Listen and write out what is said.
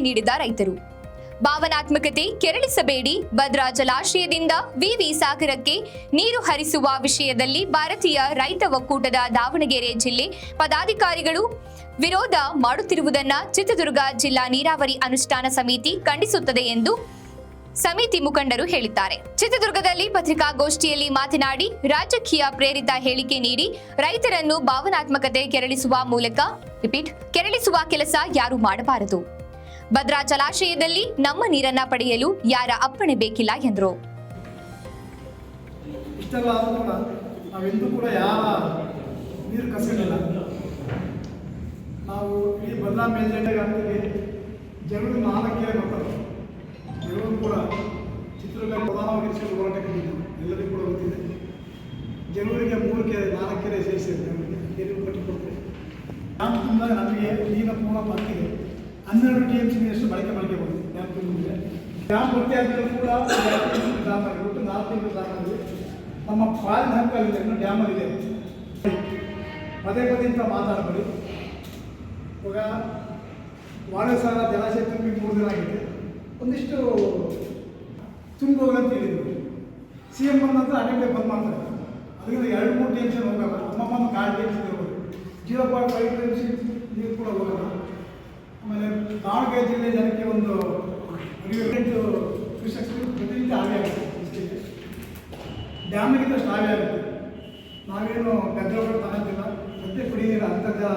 ನೀಡಿದ ರೈತರು. ಭಾವನಾತ್ಮಕತೆ ಕೆರಳಿಸಬೇಡಿ. ಭದ್ರಾ ಜಲಾಶಯದಿಂದ ವಿವಿ ಸಾಗರಕ್ಕೆ ನೀರು ಹರಿಸುವ ವಿಷಯದಲ್ಲಿ ಭಾರತೀಯ ರೈತ ಒಕ್ಕೂಟದ ದಾವಣಗೆರೆ ಜಿಲ್ಲೆ ಪದಾಧಿಕಾರಿಗಳು ವಿರೋಧ ಮಾಡುತ್ತಿರುವುದನ್ನು ಚಿತ್ರದುರ್ಗ ಜಿಲ್ಲಾ ನೀರಾವರಿ ಅನುಷ್ಠಾನ ಸಮಿತಿ ಖಂಡಿಸುತ್ತದೆ ಎಂದು ಸಮಿತಿ ಮುಖಂಡರು ಹೇಳಿದ್ದಾರೆ. ಚಿತ್ರದುರ್ಗದಲ್ಲಿ ಪತ್ರಿಕಾಗೋಷ್ಠಿಯಲ್ಲಿ ಮಾತನಾಡಿ, ರಾಜಕೀಯ ಪ್ರೇರಿತ ಹೇಳಿಕೆ ನೀಡಿ ರೈತರನ್ನು ಭಾವನಾತ್ಮಕತೆ ಕೆರಳಿಸುವ ಮೂಲಕ ರಿಪೀಟ್ ಕೆರಳಿಸುವ ಕೆಲಸ ಯಾರು ಮಾಡಬಾರದು. ಭದ್ರಾ ಜಲಾಶಯದಲ್ಲಿ ನಮ್ಮ ನೀರನ್ನ ಪಡೆಯಲು ಯಾರ ಅಪ್ಪಣೆ ಬೇಕಿಲ್ಲ ಎಂದರು. ಇಷ್ಟೆಲ್ಲ ಕೂಡ ನಾವೆಂದೂ ಕೂಡ ಯಾವ ನೀರು ಕಸಿಲಿಲ್ಲ ನಾವು ಈ ಭದ್ರಾ ಮೇಲ್ದಂಡೆಗಾಗ್ತೀವಿ ಜನರು ನಾಲ್ಕೇ ಬರ್ತಾರೆ. ಜನರು ಕೂಡ ಚಿತ್ರದುರ್ಗ ಪ್ರಧಾನವಾಗಿ ಹೋರಾಟಕ್ಕೆ ಎಲ್ಲರಿಗೂ ಕೂಡ ಗೊತ್ತಿದೆ. ಜನವರಿಗೆ ಮೂರು ಕೆರೆ, ನಾಲ್ಕು ಕೆರೆ ಸೇರಿಸಿದೆ ನಮಗೆ ಕೆರೆ ಕಟ್ಟಿಕೊಡ್ತೇವೆ ಡ್ಯಾಮ್ ತುಂಬ ಪೂರ್ಣ ಬರ್ತಿದೆ ಹನ್ನೆರಡು ಟಿ ಎಂ ಸಿ ಬಳಕೆ ಬಳಕೆ ಬಂದಿದೆ. ಡ್ಯಾಮ್ ಮುಂದೆ ಭರ್ತಿ ಆದ್ಮೇಲೆ ಕೂಡ ಆಗಿದೆ ಒಟ್ಟು ನಾಲ್ಕು ತಿಂಗಳು ಆಗಿದೆ ನಮ್ಮ ಪಾಲಿನ ಹಕ್ಕಲ್ಲಿದೆ ಡ್ಯಾಮ್ ಡ್ಯಾಮಲ್ಲಿದೆ ಪದೇ ಪದೇ ಇಂಥ ಮಾತಾಡಬೇಡಿ. ಇವಾಗ ವಾಳೆಸಾರ ಜಲಾಶಯ ತುಂಬಿ ಮೂರು ದಿನ ಆಗಿದೆ. ಒಂದಿಷ್ಟು ತುಂಬ ಹೋಗಂತ ಹೇಳಿದ್ರು. ಸಿ ಎಂ ಬಂದ ನಂತರ ಅಡಿಗೆ ಬಂದ್ ಮಾಡ್ತಾರೆ. ಅದರಿಂದ ಎರಡು ಮೂರು ಟೆನ್ಷನ್ ಹೋಗಲ್ಲ ಅಮ್ಮಮ್ಮನ ಗಾಡಿ ಟೆನ್ಷನ್ ಇರ್ಬೋದು ಜೀರೋ ಪಾಯಿಂಟ್ ಫೈವ್ ಟೆನ್ಷನ್ ನೀರು ಕೂಡ ಹೋಗಲ್ಲ ಆಮೇಲೆ ದಾವಣಗೆರೆ ಜಿಲ್ಲೆ ಜನಕ್ಕೆ ಒಂದು ಕೃಷಿಕರು ಪ್ರತಿನಿತ್ಯ ಇಷ್ಟಿದೆ ಡ್ಯಾಮಿಗಿಂತ ಹಾಗೆ ಆಗುತ್ತೆ. ನಾವೇನು ಗದ್ದೆಗಳು ತಗೊಂಡಿಲ್ಲ ಮತ್ತೆ ಕುಡಿಯ ನೀರು ಅಂತರ್ಜಲ